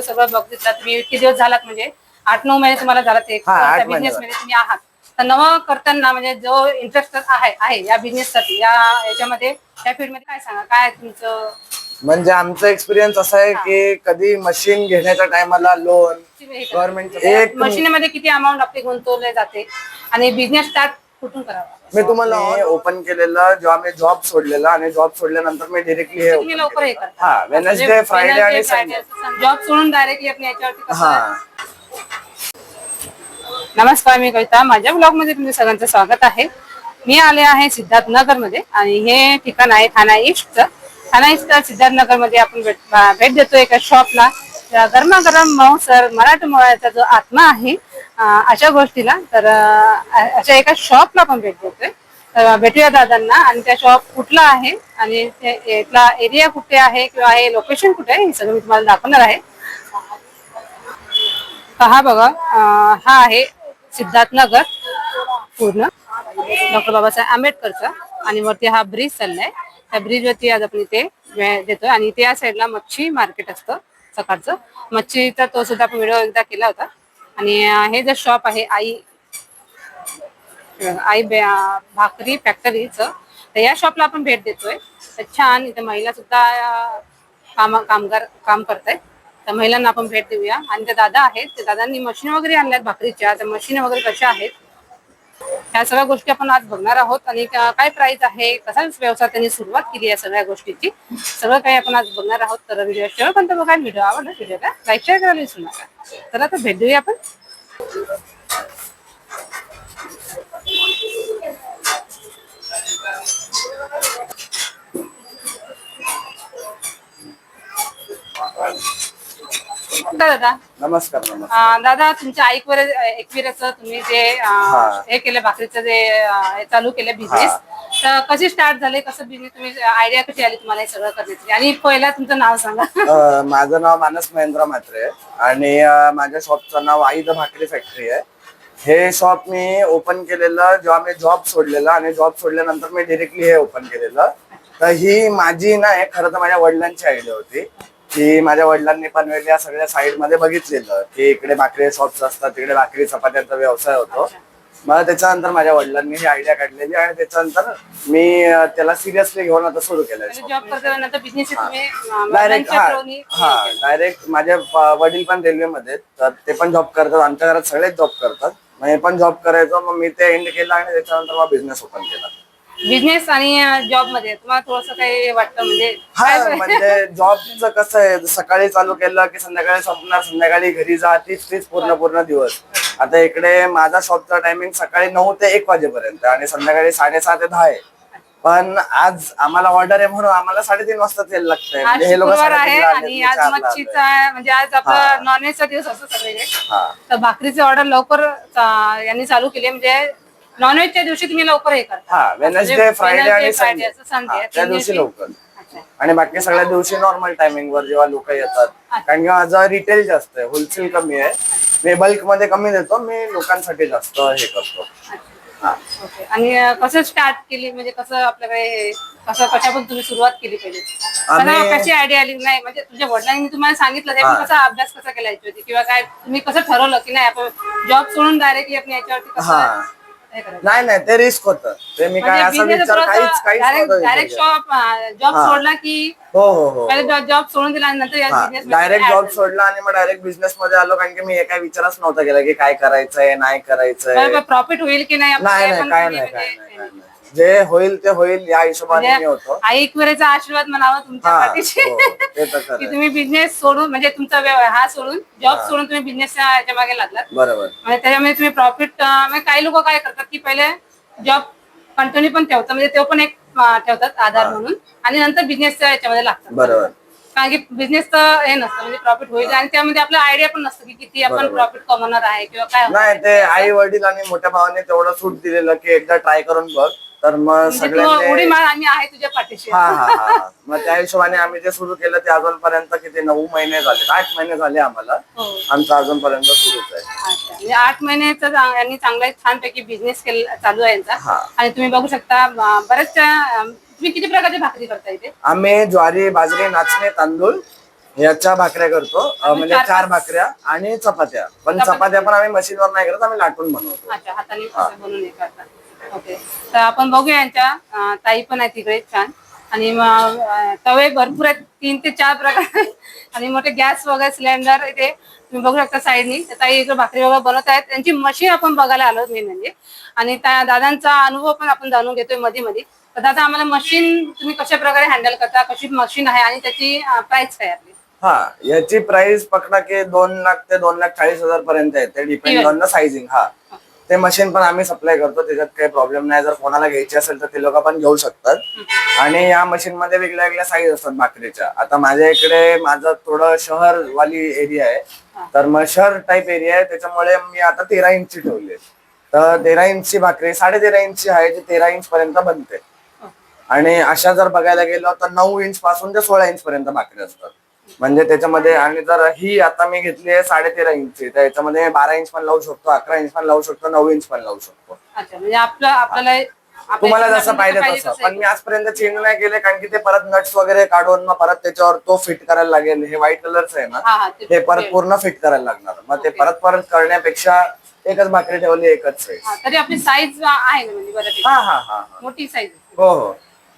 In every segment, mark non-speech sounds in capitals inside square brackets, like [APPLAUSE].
सगळं बघितलं तुम्ही किती दिवस झालात म्हणजे? आठ नऊ महिने तुम्हाला झाला ते. हा, आठ महिने बिझनेस. मध्ये तुम्ही आहात. तर नवं करताना म्हणजे जो इंटरेस्ट आहे आहे या बिझनेस साठी या याच्यामध्ये या फील्डमध्ये काय सांगा काय तुमचं? म्हणजे आमचा एक्सपिरियन्स असा आहे की कधी मशीन घेण्याच्या टायमाला लोन गव्हर्नमेंट एक मशीनमध्ये किती अमाऊंट आपली गुंतवले जाते? आणि बिझनेस स्टार्ट कुठून करावा? मी तुम्हाला ओपन केलेलं जेव्हा मी जॉब सोडलेला आणि जॉब सोडल्यानंतर मी डिरेक्टली हे तुम्ही लवकर हे करता. हा वेनसडे फ्रायडे आणि संडे जॉब सोडून डायरेक्टली आपण याच्यावरती कसं? हा. नमस्कार मी कविता. माझ्या ब्लॉगमध्ये तुमचं सगळ्यांचं स्वागत आहे. मी आले आहे सिद्धार्थ नगरमध्ये आणि हे ठिकाण आहे ठाणा ईस्टचं ठाणा ईस्ट सिद्धार्थ नगरमध्ये आपण भेट भेट देतो एका शॉपला गरमागरम मऊसर मराठमोळ्याचा जो आत्मा आहे अशा गोष्टीला. तर अशा एका शॉपला आपण भेट देतोय. तर भेटूया दादांना. आणि त्या शॉप कुठला आहे? आणि इथला एरिया कुठे आहे? किंवा हे लोकेशन कुठे आहे? हे सगळं मी तुम्हाला दाखवणार आहे. हा बघा. हा आहे सिद्धार्थ नगर. पूर्ण. डॉक्टर बाबासाहेब आंबेडकरचा. आणि वरती हा ब्रिज चाललाय. त्या ब्रिज वरती आज आपण इथे देतोय. आणि इथे या साईडला मच्छी मार्केट असतं सकाळचं. मच्छीचा तो सुद्धा आपण व्हिडिओ एकदा केला होता. आणि हे जे शॉप आहे आई आई भाकरी फॅक्टरीचं तर या शॉपला आपण भेट देतोय. तर छान इथे महिला सुद्धा काम कामगार काम करतायत. तर महिलांना आपण भेट देऊया. आणि ते दादा आहेत ते दादांनी मशीन वगैरे आणल्यात भाकरीच्या. तर मशीन वगैरे कशा आहेत? ह्या सगळ्या गोष्टी आपण आज बघणार आहोत आणि का- काय प्राइस आहे कसा व्यवसाय त्यांनी सुरुवात केली या सगळ्या गोष्टीची सगळं काही आपण आज बघणार आहोत. तर व्हिडिओ शेवटपर्यंत बघा व्हिडिओ आवडला व्हिडिओला लाईक शेअर करायला विसरू नका. तर आता भेट देऊया आपण. [LAUGHS] दादा. नमस्कार नमस्कार. अं, दादा तुमच्या ऐकवर एकविराच तुम्ही जे अं, हा. हे केलं भाकरीचं जे अं, हे चालू केलं बिझनेस तर कसे स्टार्ट झाले? कसं बिझनेस तुम्ही आयडिया कशी आली तुम्हाला हे सगळं करण्याची? आणि पहिला तुमचं नाव सांगा. अं, माझं नाव मानस महेंद्र म्हात्रे आहे. आणि अं, माझ्या शॉपचं नाव आई द भाकरी फॅक्टरी आहे. हे शॉप मी ओपन केलेलं जेव्हा मी जॉब सोडलेला आणि जॉब सोडल्यानंतर मी डिरेक्टली हे ओपन केलेलं. तर ही माझी नाही खरं तर माझ्या वडिलांची आयडिया होती. की माझ्या वडिलांनी पण वेगळ्या सगळ्या साईडमध्ये बघितलेलं की इकडे भाकरी शॉप्स असतात तिकडे भाकरी चपात्यांचा व्यवसाय होतो. मला त्याच्यानंतर माझ्या वडिलांनी ही आयडिया काढलेली आणि त्याच्यानंतर मी त्याला सिरियसली घेऊन आता सुरू अं, डायरेक्ट वडिलांच्या हा हा डायरेक्ट माझे वडील पण रेल्वेमध्ये तर ते पण जॉब करतात आमच्या घरात सगळेच जॉब करतात. मग हे पण जॉब करायचो मग मी ते एंड केलं आणि त्याच्यानंतर मग बिझनेस ओपन केला. बिझनेस आणि जॉबमध्ये. तुम्हाला थोडस काही वाटतं म्हणजे हा काय- म्हणजे जॉबचं कसं आहे सकाळी चालू केलं की संध्याकाळी संपणार संध्याकाळी घरी जा तीच तीच पूर्ण पूर्ण दिवस. आता इकडे माझा शॉपचा टायमिंग सकाळी नऊ ते एक वाजेपर्यंत आणि संध्याकाळी साडेसहा ते दहा आहे. पण आज आम्हाला ऑर्डर आहे म्हणून आम्हाला साडेतीन वाजताच यायला लागतंय. आज म्हणजे हे लोक शुक्रवार आहे आणि आज चारला मच्छीचा आहे, म्हणजे आज आपला नॉनव्हेजचा दिवस असतो सगळीकडे. हा. तर भाकरीचे ऑर्डर लवकर यांनी चालू केली. म्हणजे नॉनव्हेजच्या दिवशी तुम्ही लवकर हे करता. हा वेनसडे फ्रायडे आणि संडे संडे त्या दिवशी लवकर. अच्छा. आणि बाकी सगळ्या दिवशी नॉर्मल टायमिंग वर जेव्हा लोक येतात. कारण की माझा रिटेल जास्त आहे होलसेल कमी आहे. मी बल्कमध्ये कमी देतो मी लोकांसाठी जास्त हे करतो. हा आणि कसं स्टार्ट केली? म्हणजे कसं आपल्याकडे हे- कसं कशापासून तुम्ही सुरुवात केली पाहिजे कशी आयडिया आली? नाही म्हणजे तुझ्या वडिलांनी तुम्हाला सांगितलं. कसा अभ्यास कसा केला याच्यावरती? किंवा काय तुम्ही कसं ठरवलं की नाही आपण जॉब सोडून डायरेक्टली आपण याच्यावरती कसं? नाही नाही ते रिस्क होतं. ते मी काय असा विचार काहीच काहीच डायरेक्ट. शॉप जॉब हा. सोडला की हो हो हो पहिले जॉब सोडून दिला आणि नंतर या डायरेक्ट जॉब सोडला आणि मग डायरेक्ट बिझनेस मध्ये आलो कारण की मी हे काय विचारच नव्हता केला की काय करायचंय नाही करायचंय. प्रॉफिट होईल की नाही? आपण नाही काय नाही पण काय कधी नाही काय म्हणजे- नाही काय नाही. जे होईल ते होईल या हिशोबाने मी म्हणजे होतो. आई एकविरेचा आशीर्वाद म्हणावा तुमच्या हा पाठीशी. हो, ते तर खरं की आहे. तुम्ही बिझनेस सोडून म्हणजे तुमचा व्यवहार हा सोडून जॉब सोडून तुम्ही बिझनेस याच्या मागे लागलात. बरोबर. म्हणजे त्याच्यामध्ये तुम्ही प्रॉफिट म्हणजे काही लोक काय करतात की पहिले जॉब कंटिन्यू पण ठेवतात म्हणजे ते पण एक अं, ठेवतात आधार म्हणून. आणि नंतर बिझनेसच्या याच्यामध्ये लागतात. बरोबर. कारण की बिझनेस तर हे नसतं म्हणजे प्रॉफिट होईल. आणि त्यामध्ये आपला आयडिया पण नसतं की किती आपण बरोबर. प्रॉफिट कमवणार आहे किंवा काय नाही. ते आई वडील आणि मोठ्या भावाने तेवढं सूट दिलेलं की एकदा ट्राय करून बघ. तर मग म्हणजे तू उडी सगळ्यांनी मार आम्ही आहे तुझ्या पाठीशी. हा हा हा मग त्या हिशोबाने आम्ही जे सुरू केलं ते अजूनपर्यंत किती नऊ महिने झाले. आठ महिने झाले आम्हाला. हो. आमचं अजूनपर्यंत सुरूच आहे. अच्छा. म्हणजे आठ महिन्याचा चांग- यांनी चांगला छानपैकी बिझनेस केला चालू आहे यांचा. हा. आणि तुम्ही बघू शकता अं, बऱ्याचशा अं, तुम्ही किती प्रकारची भाकरी करता इथे? आम्ही ज्वारी बाजरी नाचणे तांदूळ याच्या भाकऱ्या करतो. अं, म्हणजे चार- चार भाकऱ्या आणि चपात्या. पण चपात्या. पण आम्ही मशीनवर नाही करत आम्ही लाटून बनवतो. अच्छा हाताने असं बनवून हे ओके तर आपण बघूया यांच्या ताई पण आहे तिकडे छान. आणि मग तवे भरपूर आहेत तीन ते चार प्रकार आणि मोठे गॅस वगैरे सिलेंडर इथे तुम्ही बघू शकता साईडनी. ताई इकडे भाकरी वगैरे बनवत आहेत. त्यांची मशीन आपण बघायला आलो मेन म्हणजे. आणि त्या दादांचा अनुभव पण आपण जाणून घेतोयमध्ये मध्ये तर दादा आम्हाला मशीन तुम्ही कशा प्रकारे हँडल करता? कशी मशीन आहे आणि त्याची प्राइस काय आपली? हा याची प्राइस पकडा की दोन लाख ते दोन लाख चाळीस हजार पर्यंत येते डिपेंड. ऑन द सायझिंग हा. ते मशीन पण आम्ही सप्लाय करतो त्याच्यात काही प्रॉब्लेम नाही. जर कोणाला घ्यायची असेल तर ते लोक पण घेऊ शकतात. आणि या मशीन मध्ये वेगळ्या वेगळ्या साईज असतात भाकरीच्या. आता माझ्या इकडे माझं थोडं शहर वाली एरिया आहे तर मग शहर टाईप एरिया आहे. त्याच्यामुळे मी आता तेरा इंचची ठेवली आहे. तर तेरा इंचची भाकरी साडे तेरा इंचची आहे जी तेरा इंच पर्यंत बनते. आणि अशा जर बघायला गेलो तर नऊ इंच पासून ते सोळा इंच पर्यंत भाकरी असतात. म्हणजे त्याच्यामध्ये आणि जर ही आता मी घेतली आहे साडे तेरा इंचची तर याच्यामध्ये बारा इंच पण लावू शकतो अकरा इंच पण लावू शकतो नऊ इंच पण लावू शकतो. अच्छा म्हणजे आपलं आपल्याला आपल्या तुम्हाला जसं पाहिजे तसं. पण मी आजपर्यंत चेंज नाही केले कारण की ते परत नट्स वगैरे काढून मग परत त्याच्यावर तो फिट करायला लागेल. हे व्हाईट कलरच आहे ना ते परत पूर्ण फिट करायला लागणार. मग ते. परत परत करण्यापेक्षा एकच भाकरी ठेवली एकच हा, तरी आपली साईज आहे म्हणजे हा हा हा हा. मोठी साईज हो हो.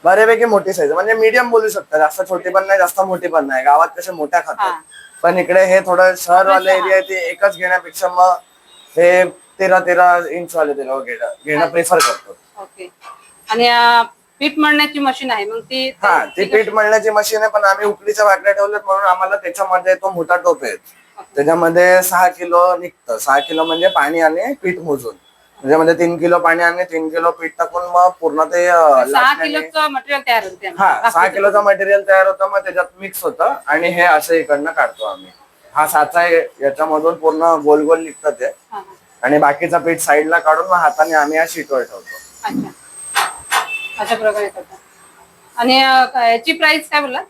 बऱ्यापैकी मोठी साईज म्हणजे मीडियम बोलू शकता. जास्त छोटी पण नाही जास्त मोठी पण नाही. गावात कसे मोठ्या. खातात पण इकडे हे थोडं शहरवाले हा. एरिया आहे ते एकच घेण्यापेक्षा मग हे तेरा तेरा इंच वाले ते लोक घेणं घेणं प्रेफर करतो. ओके आणि अं, पीठ मळण्याची मशीन आहे. मग ती हा ती पीठ मळण्याची मशीन आहे पण आम्ही उकडीच्या भाकऱ्या ठेवल्यात म्हणून आम्हाला त्याच्यामध्ये तो मोठा टोप आहे त्याच्यामध्ये सहा किलो निघतं. सहा किलो म्हणजे पाणी आणि पीठ मोजून. त्याच्यामध्ये तीन किलो पाणी आणि तीन किलो पीठ टाकून मग पूर्ण ते अं, सहा लाटण्याने- किलोचं मटेरियल तयार होते हा सहा किलोचं मटेरियल तयार होतं मग त्याच्यात मिक्स होतं आणि हे असं इकडनं काढतो आम्ही. हा साचा आहे याच्यामधून पूर्ण गोल गोल निघतं ते. आणि बाकीचं पीठ साईडला काढून मग हाताने आम्ही या शीटवर ठेवतो. अच्छा. अशा प्रकारे आणि अं, याची प्राइस काय बोलला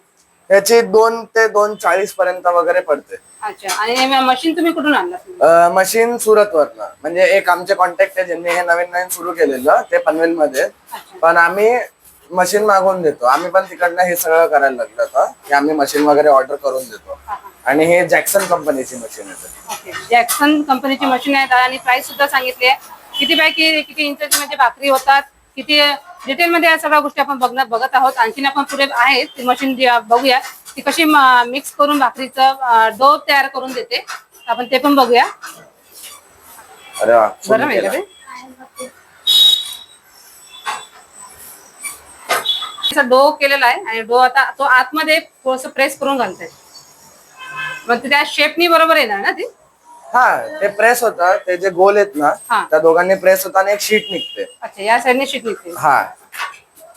याची दोन ते दोन चाळीस पर्यंत वगैरे पडते. अच्छा आणि मशीन तुम्ही कुठून आणला मशीन सुरत वरनं म्हणजे एक आमचे कॉन्टॅक्ट आहे ज्यांनी हे नवीन नवीन सुरू केलेलं ते पनवेल मध्ये पण आम्ही मशीन मागवून देतो. आम्ही पण तिकडनं हे सगळं करायला लागलं होतं की आम्ही मशीन वगैरे ऑर्डर करून देतो. आणि हे जॅक्सन कंपनीची मशीन आहे. ओके जॅक्सन कंपनीची मशीन आहे. आणि प्राइस सुद्धा सांगितली आहे. किती पैकी किती इंचाची म्हणजे भाकरी होतात? किती डिटेल मध्ये या सगळ्या गोष्टी आपण बघणार बघत आहोत. आणखीन आपण पुढे आहे ती मशीन बघूया. ती कशी मिक्स करून भाकरीचं डो तयार करून देते. आपण ते पण बघूया. अरे. ते डो केलेला आहे आणि डो आता तो आतमध्ये थोडस प्रेस करून घालताय. मग त्या शेपनी बरोबर येणार ना ती? हा ते प्रेस होतं ते जे गोल आहेत ना हा. त्या दोघांनी प्रेस होता आणि एक शीट निघते अच्छा या साईडने शीट निघते हा.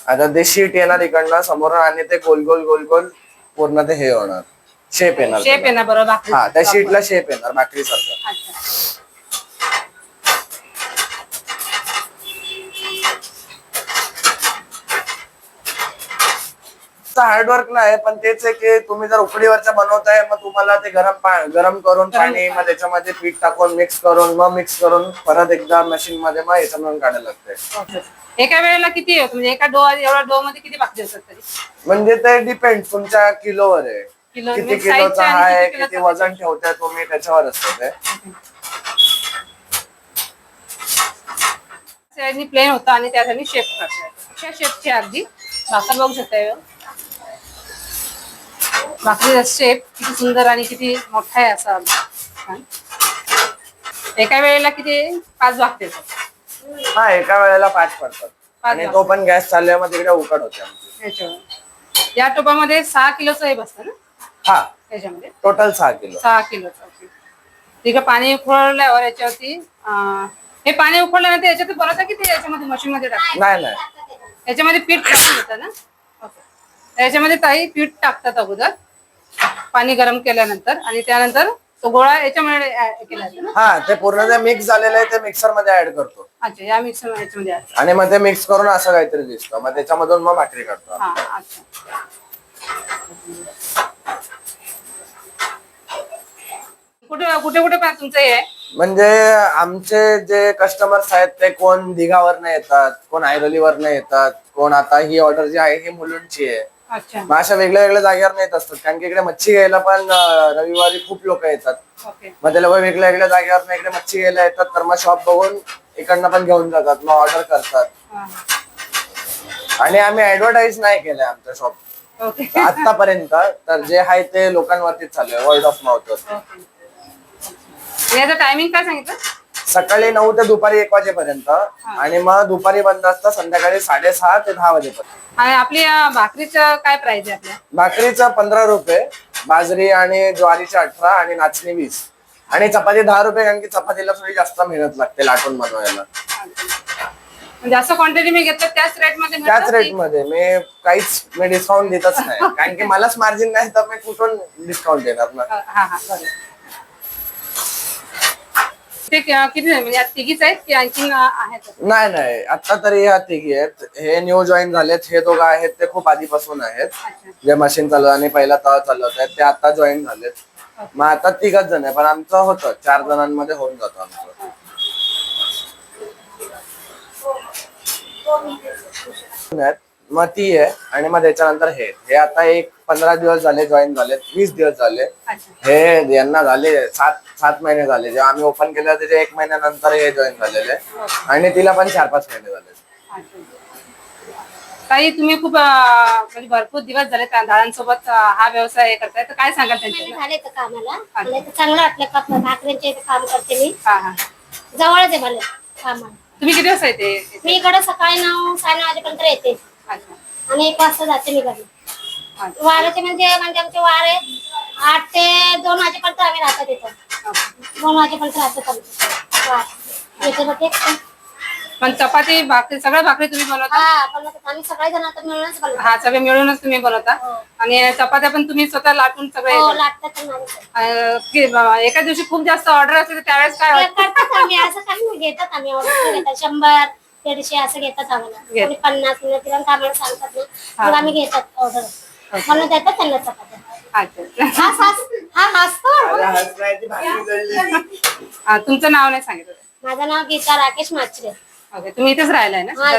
आता ते शीट येणार इकडनं समोर आणि ते गोल गोल गोल गोल. पूर्ण ते हे होणार. शेप येणार शेप त्याला. येणार बरोबर. भाकरी हा त्या शीटला शेप येणार भाकरी सारखं. अच्छा. हार्डवर्क नाही पण तेच आहे की तुम्ही जर उकडीवरच्या बनवताय मग तुम्हाला ते गरम पा- गरम करून पाणी मग त्याच्यामध्ये पीठ टाकून मिक्स करून मग मिक्स करून परत एकदा मशीन मध्ये मग याच्यामधून काढायला लागतंय. एका वेळेला किती म्हणजे एका डो एवढा डो मध्ये किती भाकरी होतात तरी? म्हणजे ते डिपेंड तुमच्या किलोवर आहे. किती म्हणजे किलोचा आणि आहे किती किती किलोचा वजन ठेवताय तुम्ही त्याच्यावर असतं ते. प्लेन होता आणि त्या साईडनी शेप करतात अशा शेपची अगदी भाकर बघू शकता. भाकरीचा शेप किती सुंदर आणि किती मोठा आहे असा. एका वेळेला किती? पाच भाकरी हा एका वेळेला पाच पडतात. आणि तो पण गॅस चालल्यावर मग तिकडे उकड होते. या टोपामध्ये सहा किलोचं हे बसतं ना? हा. त्याच्यामध्ये टोटल सहा किलो. सहा किलोचं आहे पाणी उकळल्यावर याच्यावरती हे पाणी उकळल्यानंतर याच्यात बनवता की ते याच्यामध्ये मशीन मध्ये टाकतात नाही नाही. याच्यामध्ये पीठ टाकून देतात ना? याच्यामध्ये ताई पीठ टाकतात अगोदर. पाणी गरम केल्यानंतर आणि त्यानंतर तो गोळा याच्यामध्ये add केला जातो ना? हा ते पूर्ण जे मिक्स झालेलं आहे ते मिक्सरमध्ये ऍड करतो. अच्छा या मिक्सर याच्यामध्ये add. आणि मग ते मिक्स करून असं काहीतरी दिसतं. मग त्याच्यामधून मग भाकरी काढतो हा अच्छा. कुठे कुठे कुठे तुमचं हे? आहे म्हणजे आमचे जे कस्टमर्स आहेत ते कोण दिघावर येतात कोण ऐरोलीवर येतात कोण आता ही ऑर्डर जी आहे ही मुलुंडची आहे. मग अशा वेगळ्या वेगळ्या जागेवर नेत असतात. कारण की इकडे मच्छी घ्यायला पण रविवारी खूप लोक येतात. मग ते लोक वेगळ्या वेगळ्या जागेवर इकडे मच्छी घ्यायला येतात तर मग शॉप बघून इकडनं पण घेऊन जातात. मग ऑर्डर करतात. हा. आणि आम्ही ऍडव्हर्टाईज नाही केलंय आमचं शॉप आतापर्यंत तर जे आहे ते लोकांवरतीच चालू आहे. वर्ल्ड ऑफ माउथ याचं टायमिंग काय सांगितलं? सकाळी नऊ ते दुपारी एक वाजेपर्यंत आणि मग दुपारी बंद असतं संध्याकाळी साडेसहा ते दहा वाजेपर्यंत. आणि आपली अं, भाकरीचं काय प्राइस आहे आपल्या? भाकरीचं पंधरा रुपये बाजरी आणि ज्वारीचे अठरा आणि नाचणी वीस. आणि चपाती दहा रुपये कारण की चपातीला थोडी जास्त मेहनत लागते लाटून बनवायला. म्हणजे असं क्वांटिटी मी घेतलं त्याच रेटमध्ये त्याच मिळतं रेट की- मध्ये. मी काहीच मी डिस्काउंट देतच नाही. [LAUGHS] कारण की मलाच मार्जिन नाही तर मी कुठून डिस्काउंट देणार ना? हा हा बरोबर. ते क- किती म्हणजे तिघीच आहेत की आणखीन आहेत? नाही नाही. आता तरी ह्या तिघी आहेत. हे न्यू जॉईन झालेत. हे दोघं आहेत. ते खूप आधीपासून आहेत. अच्छा. जे मशीन चालवत आणि पहिला तवा चालवत आहेत ते आता जॉईन झालेत. मग आता तिघच जण आहे पण आमचं होतं. चार जणांमध्ये होऊन जातं आमचं. आहेत. मग ती आहे आणि मग त्याच्यानंतर हे. हे आता एक पंधरा दिवस झाले जॉईन झालेत वीस दिवस झाले. हे यांना झाले सात सात महिने झाले. जेव्हा आम्ही ओपन केलं त्याच्या एक महिन्यानंतर हे जॉईन झालेले. आणि तिला पण चार पाच महिने झाले. ताई तुम्ही खूप म्हणजे भरपूर दिवस झाले त्या दादांसोबत हा व्यवसाय हे करताय. तर काय सांगाल त्यांच्या झाले तर कामाला चांगलं वाटलं. काम करते मी. जवळच आहे मला. कामाला तुम्ही किती वाजता येते? मी इकडे सकाळी नऊ साडे वाजेपर्यंत येते. आणि एक वाजता जाते मी घरी. वाराचे म्हणजे म्हणजे आमचे वार आठ ते दोन वाजेपर्यंत आम्ही राहतो तिथं. दोन वाजेपर्यंत राहतो आमचे पण चपाती भाकरी सगळ्या भाकरी तुम्ही बनवता? हा आम्ही सगळे जण आता मिळूनच हा सगळे मिळूनच तुम्ही बनवता? हो. आणि चपात्या पण तुम्ही स्वतः लाटून सगळे हो एका दिवशी खूप जास्त ऑर्डर असते त्यावेळेस काय असं काही घेतात आम्ही ऑर्डर. शंभर दीडशे असं घेतात आम्हाला. कोणी पन्नास मिनिट तिला आम्हाला सांगतात ना मग आम्ही घेतात ऑर्डर म्हणून देतात त्यांना चपात्या. अच्छा. हा हास हा हसतो हा, तुमचं नाव नाही सांगितलं? माझं नाव गीता राकेश माचरे. ओके तुम्ही इथेच राहिलाय ना? हा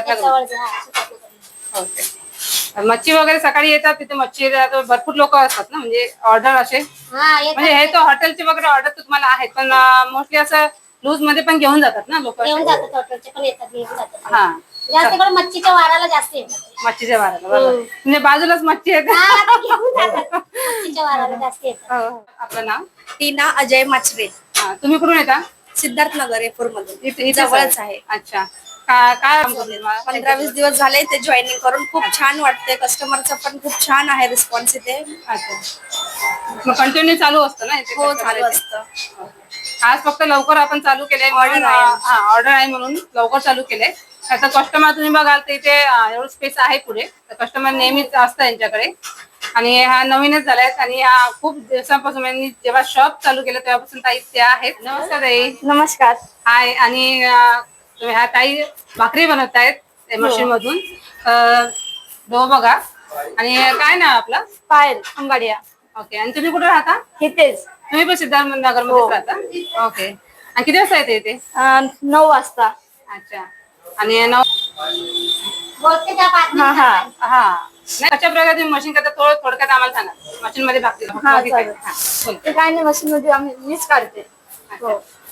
हा मच्छी वगैरे सकाळी येतात तिथे मच्छी भरपूर लोक असतात ना म्हणजे ऑर्डर असे. हा म्हणजे हे तर हॉटेलचे वगैरे ऑर्डर तुम्हाला आहेत पण मोस्टली असं लूजमध्ये पण घेऊन जातात ना लोक घेऊन जातात हॉटेलचे पण येतात घेऊन जातात. हा. जास्त करून मच्छीच्या वाराला जास्त येतात. मच्छीच्या बरोबर. हम्म. म्हणजे बाजूलाच मच्छी येते हा आता घेऊन जातात. मच्छीच्या वाराला जास्त येतात. हो. आपलं नाव? टीना अजय मचरे. हा, तुम्ही कुठून येता? सिद्धार्थनगर एफोर मधून इथे इथेच जवळच आहे. आहे. अच्छा. का काय काम करते तुम्हाला? पंधरा वीस दिवस झाले ते जॉईनिंग करून. खूप छान वाटते कस्टमरचा पण खूप छान आहे रिस्पॉन्स इथे. अच्छा. मग कंटिन्यू चालू असतं ना इथे हो customer चालू? असतं. आज फक्त लवकर आपण चालू केले. हा ऑर्डर आहे म्हणून लवकर चालू केले आता कस्टमर तुम्ही बघाल तर इथे एवढं स्पेस आहे पुढे. तर कस्टमर नेहमीच असतं यांच्याकडे. आणि हा नवीनच झालाय आणि हा खूप दिवसांपासून यांनी जेव्हा शॉप चालू केलं तेव्हापासून ताई त्या आहेत. नमस्कार ताई. नमस्कार. हाय आणि तुम्ही ह्या ताई भाकरी बनवत आहेत मशीन मधून डो बघा. आणि काय नाव आपलं? पायल अंगाडिया. ओके आणि तुम्ही कुठे राहता? इथेच तुम्ही पण सिद्धार्थ नगर हो. मध्ये राहता ओके आणि किती वाजता येते इथे अं, नऊ वाजता अच्छा आणि नऊ हा हा हा नाही कशा प्रकारे तुम्ही मशीन करता थोडं थोडक्यात आम्हाला सांगा मशीन मध्ये हा, भाकरी काय? चालेल. हा, बोल. ते काय नाही मशीन मध्ये आम्ही मीच काढते.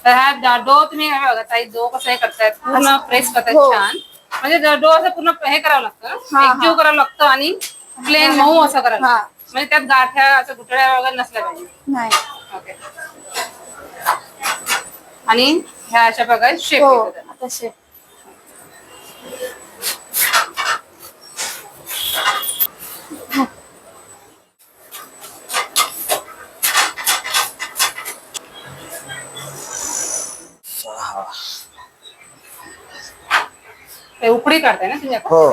तर हा डा- डो तुम्ही हे बघा ताई डो कसं हे करतायत पूर्ण प्रेस करतायत हो. छान म्हणजे ड- डो असं पूर्ण हे करावं लागतं हा, हा. एकजीव करावं लागतं आणि प्लेन मऊ असं करावं हा. लागतं. म्हणजे त्यात गाठ्या असं गुठळ्या वगैरे नसल्या पाहिजे नाही ओके आणि ह्या अशा प्रकारे शेप हो. आता शेप ते उकडी काढताय ना तुम्ही आता हो.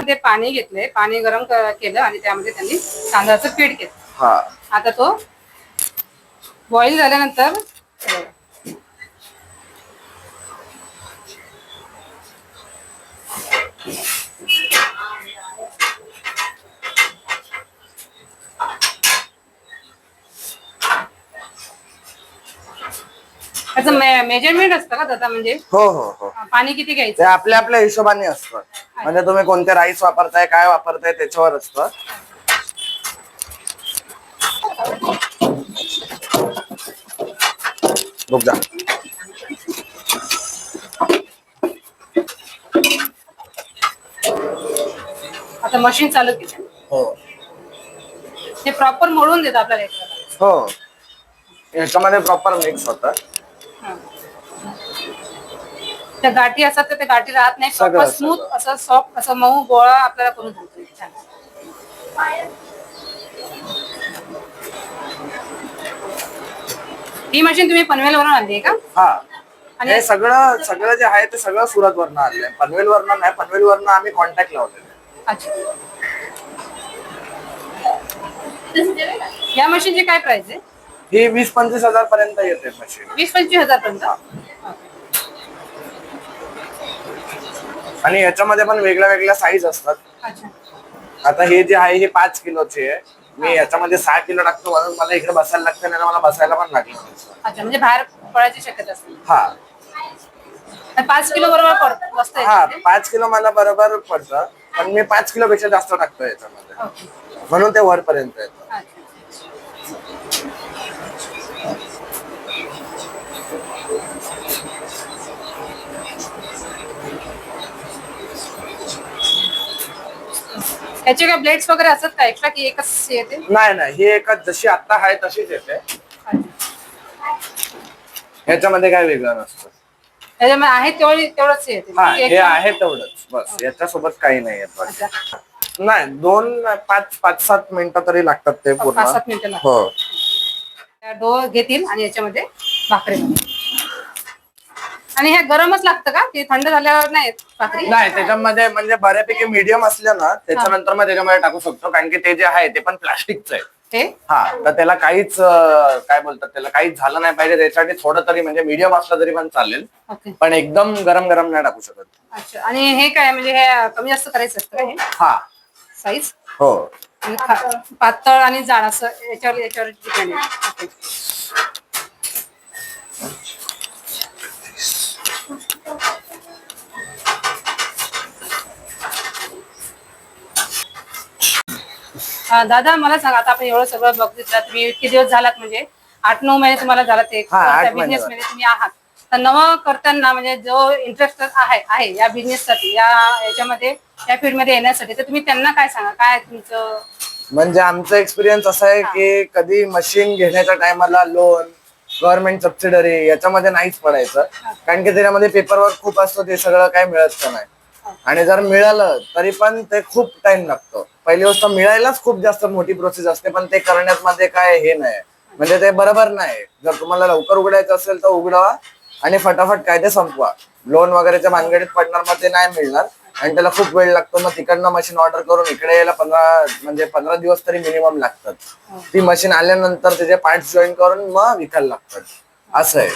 ते पाणी घेतलंय पाणी गरम क- केलं आणि त्यामध्ये त्यांनी तांदळाचं पीठ घेतलं. हा. आता तो बॉईल झाल्यानंतर त्याचं मेजरमेंट असतं का त्याचा म्हणजे? हो हो हो. पाणी किती ते घ्यायचं आपल्या आपल्या हिशोबाने असतं. म्हणजे तुम्ही कोणते राईस वापरताय काय वापरताय त्याच्यावर असतं. रुक जा आता मशीन चालू केलं हो. हे प्रॉपर मोडून देतं आपल्याला हो. याच्यामध्ये प्रॉपर मिक्स होतं. त्या गाठी असतात तर त्या गाठी राहत नाही. सगळं, स्मूथ. असं सॉफ्ट असं मऊ गोळा आपल्याला करून देतो छान. ही मशीन तुम्ही पनवेलवरून आणली का? हा. हे सगळं सगळं जे आहे ते सगळं सुरत वरनं आणलंय पनवेल वरनं नाही पनवेल वरनं आम्ही कॉन्टॅक्ट लावलेले अच्छा. या मशीनची काय प्राइस आहे? ही वीस पंचवीस हजार पर्यंत येते मशीन वीस पंचवीस हजार पर्यंत आणि याच्यामध्ये पण वेगळ्या वेगळ्या साईज असतात. अच्छा. आता हे जे आहे हे पाच किलोचे आहे. मी याच्यामध्ये सहा किलो टाकतो म्हणून मला इकडे बसायला लागतं नाही मला बसायला पण लागलं. अच्छा म्हणजे बाहेर पडायची शक्यता असते हा आणि पाच किलो बरोबर पडत बसतं हा? पाच किलो मला बरोबर पडतं पण मी पाच किलो पेक्षा जास्त टाकतो याच्यामध्ये ओके. म्हणून ते वरपर्यंत येतं अच्छा. याचे काय ब्लेड्स वगैरे असतात का? एक्स्ट्रा की एकच येते? नाही नाही ही एकच जशी आता आहे तशीच येते. याच्यामध्ये काय वेगळं नसतं. त्याच्यामध्ये आहे तेवढी तेवढंच येते. हा म्हणजे हे आहे तेवढंच. बस याच्यासोबत काही नाही येत बाकी. अच्छा. नाही दोन पाच पाच सात मिनिटं तरी लागतात ते पूर्ण. सात मिनिटं लागतात. हो. डो घेतील आणि याच्यामध्ये भाकरी. आणि हे गरमच लागतं का? की थंड झाल्यावर नाही भाकरी? नाही त्याच्यामध्ये म्हणजे बऱ्यापैकी मीडियम असलं ना त्याच्यानंतर मग त्याच्यामध्ये टाकू शकतो. कारण की ते जे आहे ते पण प्लास्टिकचं आहे. हा तर त्याला काहीच अं, काय बोलतात त्याला काहीच झालं नाही पाहिजे. त्याच्यासाठी थोडं तरी म्हणजे मीडियम असलं तरी पण चालेल. ओके. पण एकदम गरम गरम नाही टाकू शकत. अच्छा. आणि हे काय म्हणजे हे कमी जास्त करायचं असतं का हे? हा. साईज हो. पातळ आणि जाड असं याच्यावर याच्यावर आहे. हा, दादा मला सांगा आता आपण एवढं सगळं बघितलं तुम्ही इतके दिवस झालात म्हणजे आठ नऊ महिने तुम्हाला झाला ते हा, बिझनेस. मध्ये तुम्ही आहात? तर नवं करताना म्हणजे जो इंटरेस्ट आहे आहे या बिझनेस साठी या याच्यामध्ये या फील्डमध्ये येण्यासाठी तर तुम्ही त्यांना काय सांगा? काय तुमचं म्हणजे आमचा एक्सपिरियन्स असा आहे की कधी मशीन घेण्याच्या टायमाला लोन गव्हर्नमेंट सबसिडरी याच्यामध्ये नाहीच पडायचं कारण की त्याच्यामध्ये पेपरवर्क खूप असतो ते सगळं काय मिळत का नाही. आणि जर मिळालं तरी पण ते खूप टाइम लागतो. पहिली गोष्ट मिळायलाच खूप जास्त मोठी प्रोसेस असते पण ते करण्यात मध्ये काय हे नाही. म्हणजे ते बरोबर नाही. जर तुम्हाला लवकर उघडायचं असेल तर उघडवा आणि फटाफट काय ते संपवा. लोन वगैरेच्या भानगडीत पडणार मग ते नाही मिळणार. आणि त्याला खूप वेळ लागतो. मग तिकडनं मशीन ऑर्डर करून इकडे यायला पंधरा म्हणजे पंधरा दिवस तरी मिनिमम लागतात. ती मशीन आल्यानंतर त्याचे पार्ट जॉईन करून मग विकायला लागतात. असं आहे.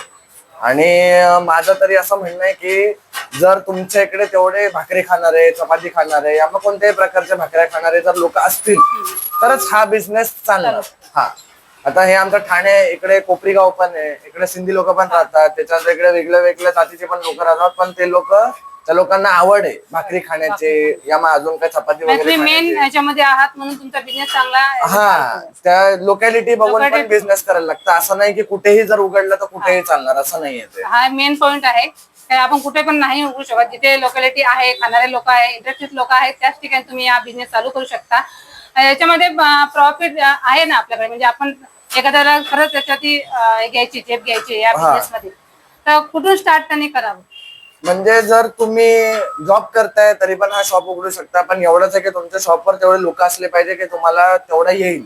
आणि माझं तरी असं म्हणणं आहे की जर तुमच्या इकडे तेवढे भाकरी खाणारे चपाती खाणारे या मग कोणत्याही प्रकारच्या भाकऱ्या खाणारे जर लोक असतील तरच हा बिझनेस चालणार. हा. आता हे आमचं ठाणे इकडे कोपरी गाव पण आहे. इकडे सिंधी लोक पण राहतात. त्याच्यात इकडे वेगळ्या वेगळ्या जातीचे पण लोक राहतात. पण ते लोक त्या लोकांना आवड आहे भाकरी खाण्याचे या मग अजून काय चपाती म्हणजे वगैरे तुम्ही मेन खाण्याची. ह्याच्यामध्ये आहात म्हणून तुमचा बिझनेस चांगला आहे. हा त्या लोकॅलिटी बघून पण Locality- बिझनेस करायला लागतं. असं नाही की कुठेही जर उघडलं तर कुठेही चालणार असं नाहीये ते. हा मेन पॉइंट आहे. काय आपण कुठे पण नाही उघडू शकत. जिथे लोकॅलिटी आहे खाणारे लोक आहे इंटरेस्टेड लोक आहेत त्याच ठिकाणी तुम्ही हा बिझनेस चालू करू शकता. अं, याच्यामध्ये प्रॉफिट आहे ना आपल्याकडे. म्हणजे आपण एखाद्याला खरंच त्याच्यात घ्यायची झेप घ्यायची या हा. बिझनेस मध्ये. तर कुठून स्टार्ट त्यांनी करावं? म्हणजे जर तुम्ही जॉब करताय तरी पण हा शॉप उघडू शकता. पण एवढंच आहे की तुमच्या शॉपवर तेवढे लोक असले पाहिजे की तुम्हाला तेवढं येईल.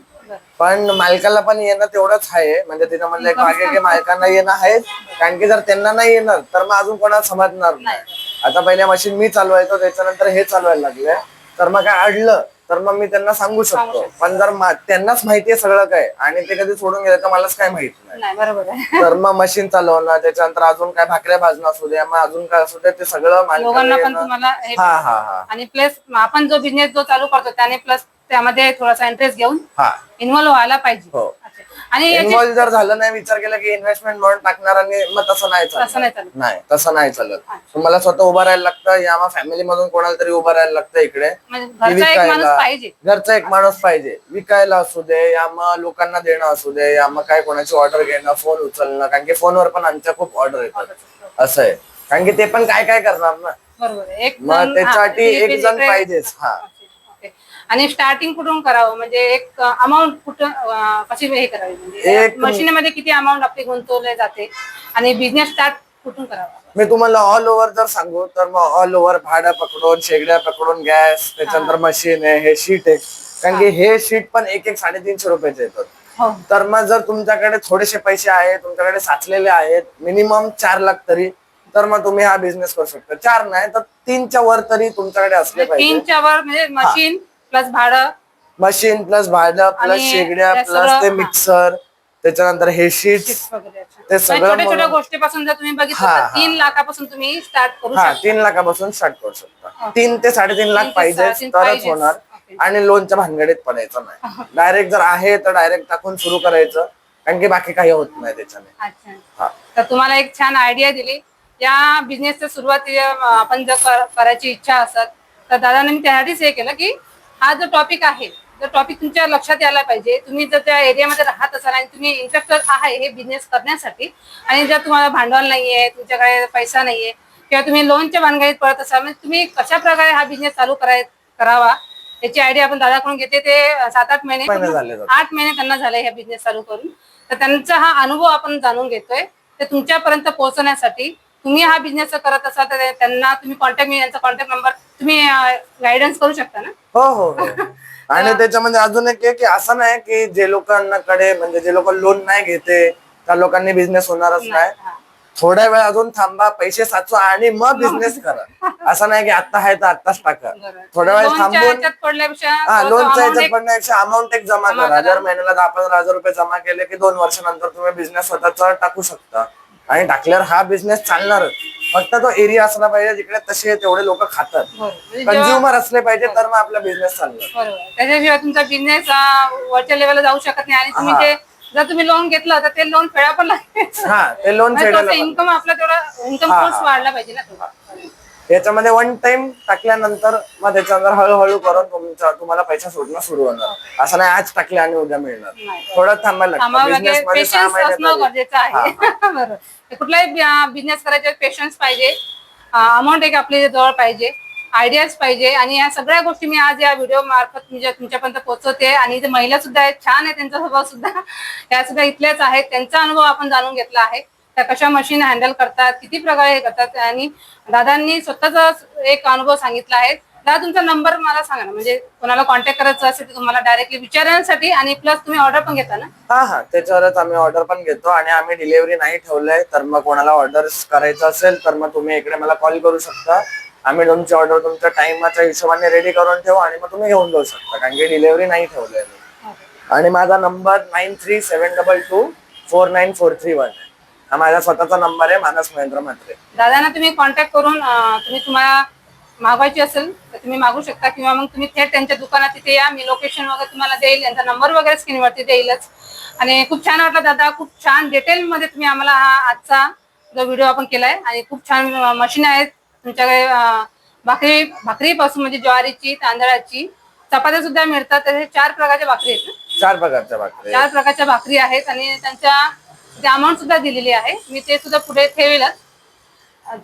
पण मालकाला पण येणं तेवढंच आहे. म्हणजे तिथं म्हणलं मागे की मालकांना येणं आहे. कारण की जर त्यांना नाही येणार तर मग अजून कोणाला समजणार नाही. आता पहिल्या मशीन मी चालवायचो त्याच्यानंतर हे चालवायला लागले तर मग काय अडलं तर मग मी त्यांना सांगू शकतो. पण जर त्यांनाच माहितीये सगळं काय आणि ते कधी सोडून गेले तर मलाच काय माहीत नाही. नाही बरोबर तर मग मशीन चालवणं त्याच्यानंतर अजून काय भाकऱ्या भाजणं असू द्या मग अजून काय असू द्या ते सगळं पण तुम्हाला हा हा हा आणि प्लस आपण जो बिझनेस जो चालू करतो त्याने प्लस त्यामध्ये थोडासा इंटरेस्ट घेऊन हा. इन्व्हॉल्व व्हायला पाहिजे. हो. अच्छा. आणि याची इन्व्हॉल्व जर झालं नाही विचार केला की इन्व्हेस्टमेंट म्हणून टाकणार आणि मग तसं नाही तसं नाही चालत. चालत. नाही तसं नाही चालत. तुम्हाला स्वतः उभं राहायला लागतं या मग फॅमिली मधून कोणाला तरी उभं राहायला लागतं इकडे. म्हणजे की घरचा एक माणूस विकायला. पाहिजे. घरचा एक माणूस पाहिजे. विकायला असू दे या मग लोकांना देणं असू दे या मग काय कोणाची ऑर्डर घेणं फोन उचलणं कारण की फोनवर पण आमच्या खूप ऑर्डर येतात. असं आहे. कारण की ते पण काय काय करणार ना? बरोबर आहे. एक मग जण- त्याच्यासाठी हा, एक जण पाहिजेच. हा. आणि स्टार्टिंग कुठून करावं? म्हणजे एक अमाऊंट कुठून अं, कशी हे करावी? म्हणजे एक- मशीनमध्ये किती अमाऊंट आपली गुंतवले जाते? आणि बिझनेस स्टार्ट कुठून करावा? मी तुम्हाला ऑल ओव्हर जर सांगू तर मग ऑल ओव्हर भाडं पकडून शेगड्या पकडून गॅस त्याच्यानंतर मशीन आहे हे शीट आहे. कारण की हे. शीट पण एक एक साडेतीनशे रुपयाचे येतात. हो. तर मग जर तुमच्याकडे थोडेसे पैसे आहेत तुमच्याकडे साचलेले आहेत मिनिमम चार लाख तरी तर मग तुम्ही हा बिझनेस करू शकता. चार नाही तर तीनच्या वर तरी तुमच्याकडे असले म्हणजे पाहिजे. तीनच्या वर म्हणजे मशीन प्लस भाडं मशीन प्लस भाडं प्लस आणि शेगड्या प्लस सगळं- ते हा. मिक्सर त्याच्यानंतर हे शीट्स वगैरे अच्छा. ते म्हणजे सगळं छोट्या छोट्या म्हणून- गोष्टीपासून जर तुम्ही बघितलं हा, तर हा. तीन लाखापासून तुम्ही स्टार्ट करू हा शकता तीन लाखापासून स्टार्ट करू शकता. तीन ते साडेतीन लाख तीन ते पाहिजे साडेतीन तरच पाहिजेच. होणार ओके. आणि लोनच्या भानगडीत पडायचं नाही डायरेक्ट जर आहे तर डायरेक्ट टाकून सुरू करायचं कारण की बाकी काही होत नाही त्याच्याने अच्छा हा तर तुम्हाला एक छान आयडिया दिली या बिझनेसच्या सुरुवाती आपण जर कर- करायची इच्छा असत तर दादाने मी त्यासाठीच हे केलं की हा जो टॉपिक आहे जो टॉपिक तुमच्या लक्षात यायला पाहिजे. तुम्ही जर त्या एरियामध्ये राहत असाल आणि तुम्ही इंटरेस्टेड आहे हे बिझनेस करण्यासाठी आणि जर तुम्हाला भांडवल नाहीये तुमच्याकडे पैसा नाहीये किंवा तुम्ही लोनच्या भानगडीत पडत असाल म्हणजे तुम्ही कशा प्रकारे हा बिझनेस चालू कराय करावा? याची आयडिया आपण दादाकडून घेते. ते सात आठ महिने. आठ महिने त्यांना झाले ह्या बिझनेस चालू करून. तर त्यांचा हा अनुभव आपण जाणून घेतोय. ते तुमच्यापर्यंत पोहोचण्यासाठी तुम्ही हा बिझनेस करत असाल तर त्यांना तुम्ही कॉन्टॅक्ट यांचा कॉन्टॅक्ट नंबर तुम्ही गायडन्स करू शकता ना? हो हो हो. [LAUGHS] आणि त्याच्यामध्ये अजून एक आहे की असं नाही की जे लोकांकडे म्हणजे जे लोक लोन नाही घेते त्या लोकांनी बिझनेस होणारच नाही हा. थोड्या वेळ अजून थांबा पैसे साचवा आणि मग बिझनेस करा. [LAUGHS] असं नाही की आता आहे तर आताच टाका. बरोबर. थोड्या वेळ लोनच्या थांबून ह्याच्यात पडल्यापेक्षा हा थोडंसं amount याच्यात एक- पडण्यापेक्षा अमाऊंट एक जमा जमा करा. करा. जर महिन्याला दहा पंधरा हजार रुपये जमा केले की दोन वर्षानंतर तुम्ही बिझनेस स्वतःचा टाकू शकता. आणि टाकल्यावर हा बिझनेस चालणारच. फक्त तो एरिया असला पाहिजे जिकडे तसे तेवढे लोक खातात बरोबर. म्हणजे जेव्हा- कंझ्युमर असले पाहिजे तर मग आपला बिझनेस बरोबर त्याच्याशिवाय तुमचा बिझनेस वरच्या लेवलला जाऊ शकत नाही आणि तुम्ही हा. ते जर तुम्ही लोन घेतलं तर ते लोन फेडा पण लागेल हा ते लोन. इन्कम आपला तेवढा इन्कम हा, सोर्स हा. वाढला पाहिजे ना. याच्यामध्ये वन टाइम टाकल्यानंतर मग त्याच्यानंतर हळूहळू करून तुमचा तुम्हाला पैसा सोडणं सुरू होणार. असं नाही आज टाकले आणि उद्या मिळणार. थोडं थांबायला लागतं. सहा पेशन्स असणं. गरजेचं आहे. [LAUGHS] बरोबर. कुठलाही बिझनेस करायचे पेशन्स पाहिजे. अमाऊंट एक आपल्या जवळ पाहिजे. आयडियाज पाहिजे. आणि या सगळ्या गोष्टी मी आज या व्हिडिओ मार्फत म्हणजे तुमच्यापर्यंत पोहोचवते आणि महिला सुद्धा आहेत छान आहे त्यांचा स्वभाव सुद्धा. [LAUGHS] त्या सुद्धा इथल्याच आहेत. त्यांचा अनुभव आपण जाणून घेतला आहे. त्या कशा मशीन हँडल करतात किती प्रकारे हे करतात आणि दादांनी स्वतःचा एक अनुभव सांगितला आहे. दादा तुमचा नंबर मला सांगा ना म्हणजे कोणाला कॉन्टॅक्ट करायचं असेल तर तुम्हाला डायरेक्टली विचारण्यासाठी आणि प्लस तुम्ही ऑर्डर पण घेता ना? हा हा. त्याच्यावरच आम्ही ऑर्डर पण घेतो आणि आम्ही डिलिव्हरी नाही ठेवलंय तर मग कोणाला ऑर्डर करायचं असेल तर मग तुम्ही इकडे मला कॉल करू शकता. आम्ही तुमची ऑर्डर तुमच्या टाइमाच्या हिशोबाने रेडी करून ठेवू आणि मग तुम्ही घेऊन जाऊ शकता कारण की डिलिव्हरी नाही ठेवलंय मी. आणि माझा number nine three seven double two four nine four three one हा माझा स्वतःचा नंबर आहे मानस महेंद्र म्हात्रे. दादांना तुम्ही कॉन्टॅक्ट करून अं, तुम्ही तुम्हाला मागवायची असेल तर तुम्ही मागू शकता किंवा मग तुम्ही थेट त्यांच्या दुकानात तिथे या मी लोकेशन वगैरे तुम्हाला देईल यांचा नंबर वगैरे स्क्रीनवरती देईलच. आणि खूप छान वाटलं दादा खूप छान डिटेलमध्ये तुम्ही आम्हाला हा आजचा जो व्हिडिओ आपण केलाय आणि खूप छान मशीन आहेत तुमच्याकडे अं, भाकरी भाकरीपासून म्हणजे ज्वारीची तांदळाची चपात्या सुद्धा मिळतात तसे चार प्रकारच्या भाकरी आहेत ना? चार प्रकारच्या भाकरी चार प्रकारच्या भाकरी आहेत आणि त्यांच्या अमाऊंट सुद्धा दिलेली आहे. मी ते सुद्धा पुढे ठेवेलच.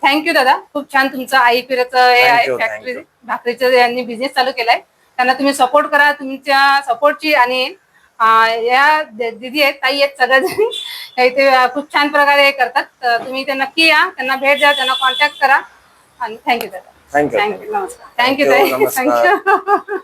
थँक्यू दादा. खूप छान तुमचं आई फिरचं हे Thank आहे you, फॅक्टरी thank you. भाकरीचं यांनी बिझनेस चालू केलाय. त्यांना तुम्ही सपोर्ट करा तुमच्या सपोर्टची आणि अं, या द- दिदी आहेत ताई आहेत सगळ्याजण या इथे खूप छान प्रकारे हे करतात. तर तुम्ही ते नक्की या त्यांना भेट द्या त्यांना कॉन्टॅक्ट करा. आणि थँक्यू दादा. थँक्यू थँक्यू नमस्कार. थँक्यू Thank you, ताई. नमस्कार. थँक्यू